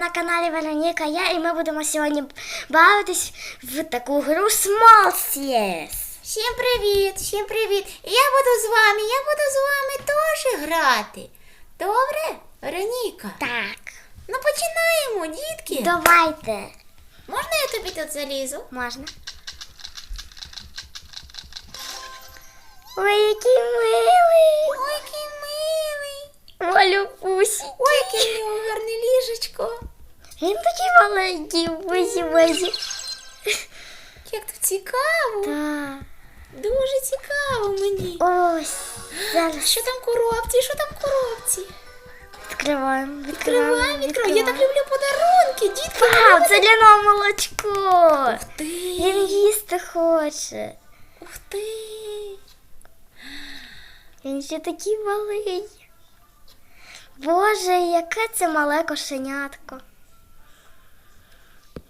На каналі Вероніка я і ми будемо сьогодні бавитись в таку гру Small CS. Всім привіт, всім привіт. Я буду з вами, я буду з вами теж грати. Добре, Вероніка? Так, Ну починаємо, дітки. давайте. Можна я тобі тут залізу? Можна. Ой, який милий. Ой, який милий. Молю. Ой, яке нього гарне ліжечко. Він такий маленький, бузі бузі. Як тут цікаво. Так. Дуже цікаво мені. Ось. Зараз Що там коробці? Що там коробці? відкриваємо. Відкриваємо. відкривай. Я так люблю подарунки, дітки. Вау, це для нього молочко. Ух ти. Він їсти хоче. Ух ти. Він ще такий малий. Боже, яке це мале кошенятко.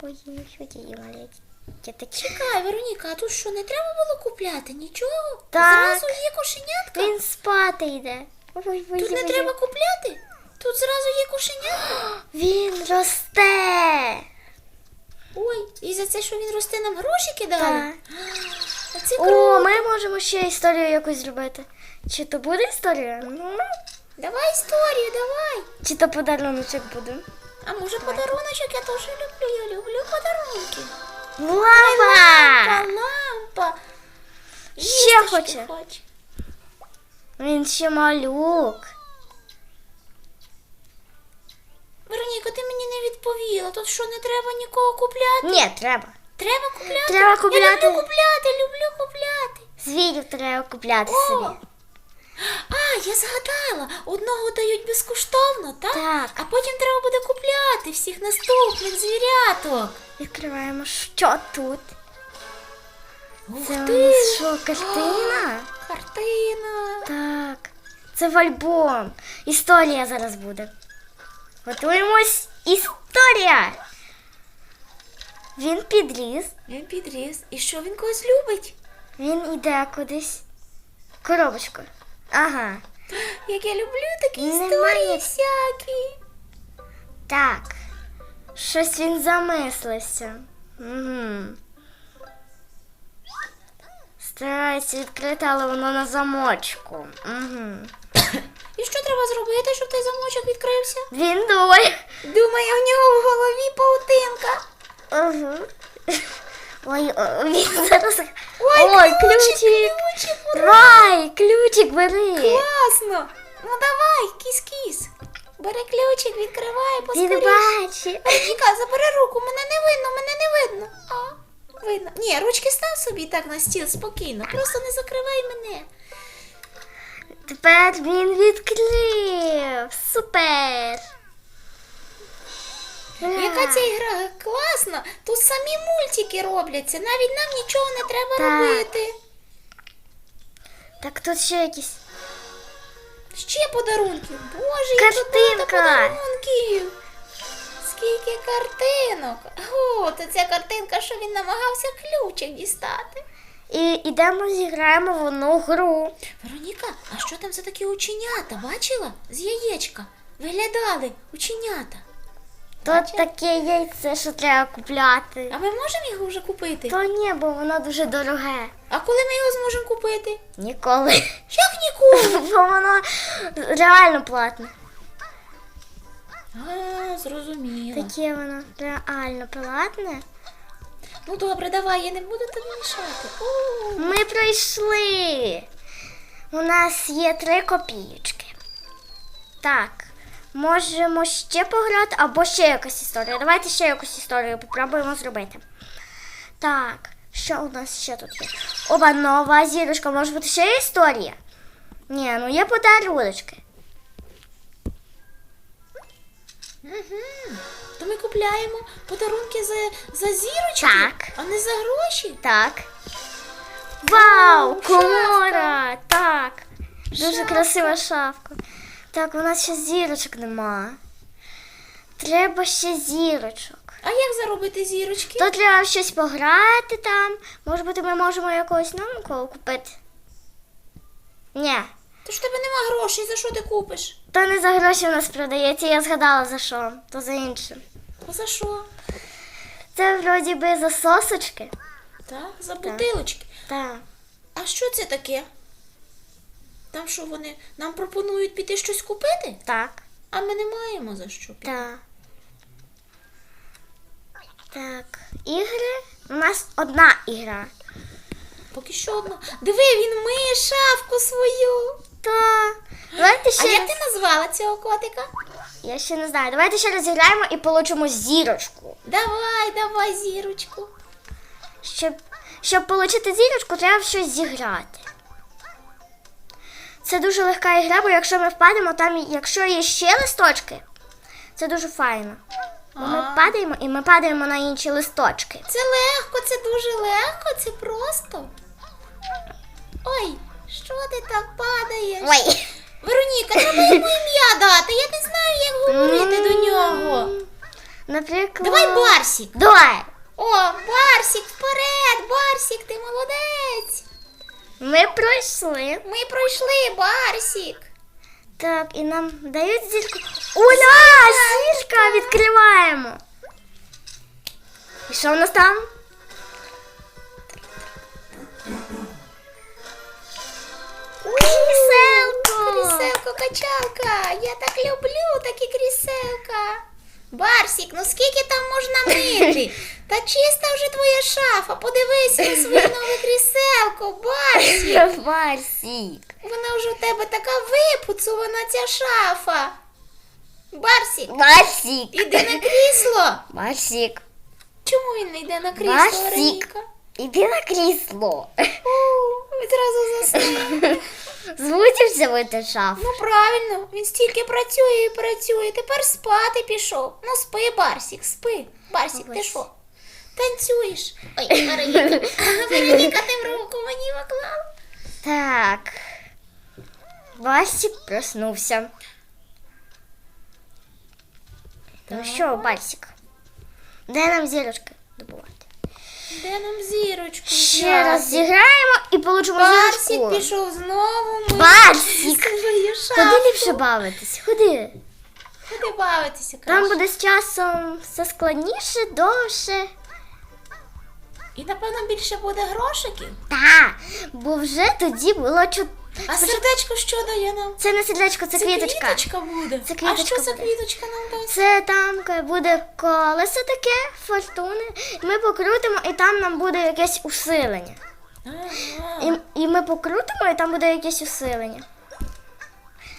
Боже, що ті маленькі. такі. Чекай, Вероніка, а тут що, не треба було купляти? Нічого? Так. Зразу є кошенятка? Він спати йде. Ой, боже, Тут не боже. треба купляти? Тут зразу є кошенятка? Він росте. Ой, і за це, що він росте, нам гроші кидали? Так. А це О, круто. ми можемо ще історію якусь зробити. Чи то буде історія? Ну, Давай історію, давай. чи то подаруночок буде. А може подаруночок я теж люблю. Я люблю подарунки. Лампа, лампа. Ще хоче. хоче. Він ще малюк. Вероніка, ти мені не відповіла. Тут що, не треба нікого купляти? Ні, треба. Треба купляти? Треба Я люблю купляти, люблю купляти. Звірів треба купляти О! собі. А, я згадала, одного дають безкоштовно, так? Так. А потім треба буде купляти всіх наступних звіряток. Відкриваємо, що тут. Ух Це у ти! нас що, картина? Картина. Так. Це в альбом. Історія зараз буде. Готуємось. Історія. Він підріс. Він підріс. І що він когось любить? Він іде кудись. Коробочку. Ага. Як я люблю такі Немає. історії всякі. Так. Щось він замислився. Угу. Старається відкрити, але воно на замочку. Угу. І що треба зробити, щоб той замочок відкрився? Він думає. Думаю, у нього в голові паутинка. Угу. Ой, він зараз. Ой, ключик, ключик. ключик, ура! Давай, ключик бери. Класно. Ну давай, кіс-кіс. Бери ключик, відкривай, Він бачить. Вероніка, забери руку, мене не видно, мене не видно. А, видно. Ні, ручки став собі так на стіл спокійно. Просто не закривай мене. Тепер він відкрив. Супер. Яка ця ігра класна. Тут самі мультики робляться. Навіть нам нічого не треба Так. робити. Так тут ще якісь. Ще подарунки. Боже, як тут багато подарунків. Скільки картинок. О, то ця картинка, що він намагався ключик дістати. І ідемо зіграємо в одну гру. Вероніка, а що там за такі ученята? Бачила? З яєчка. Виглядали ученята. Тут Бачиш? таке яйце, що треба купляти. А ми можемо його вже купити? То ні, бо воно дуже дороге. А коли ми його зможемо купити? Ніколи. Як ніколи? Бо воно реально платне. А, зрозуміло. Таке воно реально платне. Ну добре, давай, я не буду тобі мішати. Ми пройшли. У нас є три копійочки. Так. Можемо ще пограти або ще якась історія. Давайте ще якусь історію попробуємо зробити. Так, що у нас ще тут є? Оба нова зірочка, може бути ще історія? Ні, ну є подаруночки. Угу. То ми купляємо подарунки за, за зірочки, Так. а не за гроші. Так. Вау, комора! Так. Дуже Шафка. красива шапка. Так, у нас ще зірочок нема. Треба ще зірочок. А як заробити зірочки? То треба щось пограти там. Може бути, ми можемо якогось новенького купити. Ні. То ж в тебе нема грошей, за що ти купиш? То не за гроші у нас продається, я згадала за що, то за інше. За що? Це вроді би за сосочки. Так, за бутилочки. Так. А що це таке? Там що вони нам пропонують піти щось купити? Так. А ми не маємо за що піти. Так. Так. Ігри. У нас одна ігра. Поки що одна. Диви, він миє шафку свою. Так. Давайте А як раз- ти назвала цього котика? Я ще не знаю. Давайте ще розіграємо і получимо зірочку. Давай, давай, зірочку. Щоб, щоб отримати зірочку, треба щось зіграти. Це дуже легка ігра, бо якщо ми впадемо, там, якщо є ще листочки, це дуже файно. Бо ми падаємо і ми падаємо на інші листочки. Це легко, це дуже легко, це просто. Ой, що ти так падаєш? Ой! Вероніка, треба йому ім'я дати. Я не знаю, як говорити до нього. Наприклад. Давай Барсік. Давай! О, Барсік, вперед! Барсік, ти молодець! Ми пройшли. Ми пройшли, Барсік. Так, і нам дають зірку. Уля! Зірка! Відкриваємо. І що в нас там? Кріселко! Кріселко, качалка. Я так люблю такі кріселка. Барсік, ну скільки там можна мити? Та чиста вже твоя шафа. Подивись на свою нове кріселко, Барсік. Барсік. Вона вже у тебе така випуцувана ця шафа. Барсік, Барсік. іди на крісло. Барсік. Чому він не йде на крісло, Барсік. Вероніка? Іди на крісло. О, Відразу заснув. Звучився ви те шаф. Ну правильно, він стільки працює і працює. Тепер спати пішов. Ну спи, Барсік, спи. Барсік, ти Ось. що? Танцюєш? Ой, Вероніка. Вероніка, ти в руку мені поклала. Так. Барсік проснувся. Ну що, Барсік? Де нам зірочки добувати? Де нам зірочку? Ще раз зіграємо і получимо Барсік зірочку. пішов знову. ми Барсік! свою шапку. Ходи ліпше бавитись, ходи. Куди бавитися, Там краще? буде з часом все складніше, довше. І напевно більше буде грошиків. Та, бо вже тоді було чу... А сердечко що дає нам? Це не сердечко, це, квіточка. квіточка буде. Це а квіточка що за квіточка нам дасть? Це там буде колесо таке, фортуни. Ми покрутимо, і там нам буде якесь усилення. Ага. І, і ми покрутимо, і там буде якесь усилення.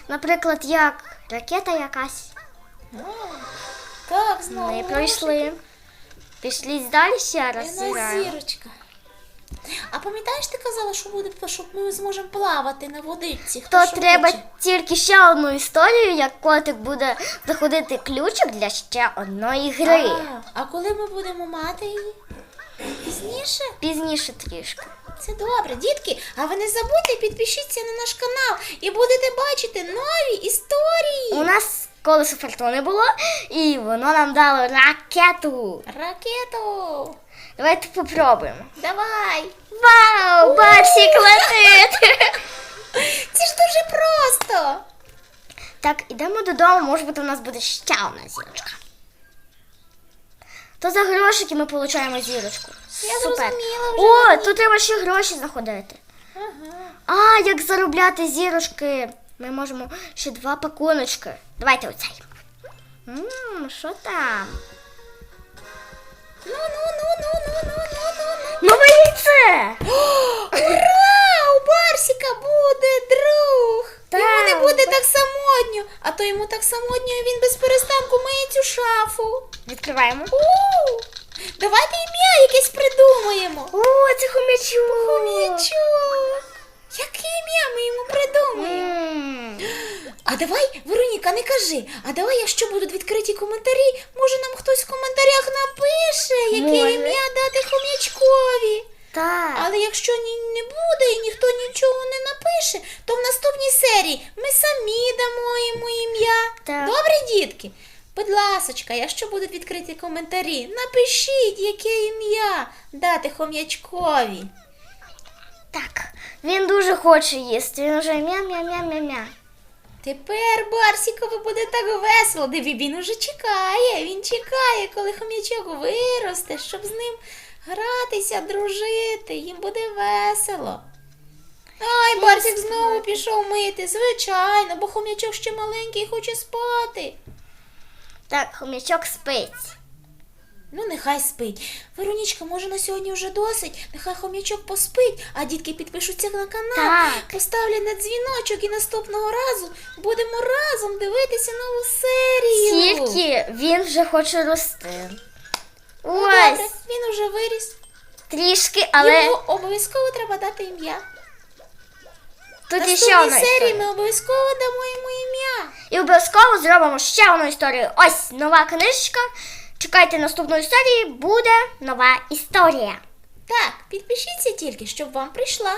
Наприклад, як ракета якась. А, Так, знову. Ми пройшли. Пішліть далі ще раз. Зірочка. А пам'ятаєш, ти казала, що буде, що ми зможемо плавати на водичці? Хто То що треба хоче? тільки ще одну історію, як котик буде заходити ключик для ще одної гри. А, а коли ми будемо мати її? Пізніше? Пізніше трішки. Це добре, дітки. А ви не забудьте, підпишіться на наш канал і будете бачити нові історії. У нас колесо фортуни було, і воно нам дало ракету. Ракету. Давайте попробуємо. Давай. Вау, Барсік летить! Це ж дуже просто. Так, ідемо додому, може бути, у нас буде ще одна зірочка. То за грошики ми отримаємо зірочку. Я Супер. зрозуміла вже, О, Вероніка. тут треба ще гроші знаходити. Ага. А, як заробляти зірочки. Ми можемо ще два пакуночки. Давайте оцей. Ммм, що там? Ну, ну, ну, ну, ну, ну, ну, Нове яйце! Ура! У Барсіка буде друг! Йому не буде так самотньо, а то йому так самотньо, він без перестанку миє цю шафу. Відкриваємо. у Давайте ім'я якесь придумаємо. О, це. Хомячок. А давай, Вероніка, не кажи. А давай, якщо будуть відкриті коментарі, може нам хтось в коментарях напише, яке Може. ім'я дати хомячкові. Так. Але якщо ні, не буде і ніхто нічого не напише, то в наступній серії ми самі дамо йому ім'я. Так. Добре, дітки? Будь ласочка, якщо будуть відкриті коментарі, напишіть, яке ім'я дати хом'ячкові. Так, він дуже хоче їсти. Він вже мя-мя-мя-мя-мя. Тепер Барсікові буде так весело, де він уже чекає. Він чекає, коли хом'ячок виросте, щоб з ним гратися, дружити. Їм буде весело. Ай, Барсік знову пішов мити, звичайно, бо хом'ячок ще маленький і хоче спати. Так, хомячок спить. Ну, нехай спить. Веронічка, може на сьогодні вже досить. Нехай хом'ячок поспить, а дітки підпишуться на канал, Так. поставлять на дзвіночок і наступного разу будемо разом дивитися нову серію. Тільки він вже хоче рости. Ну, добре, він уже виріс. трішки, але Йому обов'язково треба дати ім'я. тут В іще одна серії історія. ми обов'язково дамо йому ім'я. І обов'язково зробимо ще одну історію. Ось нова книжка. Чекайте наступної історії, буде нова історія. Так, підпишіться тільки, щоб вам прийшла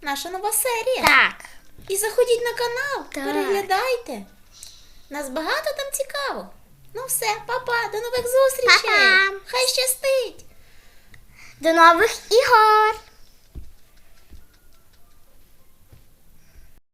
наша нова серія. Так. І заходіть на канал, Так. переглядайте. Нас багато там цікаво. Ну все, папа, до нових зустрічей. Па-па. Хай щастить! До нових ігор!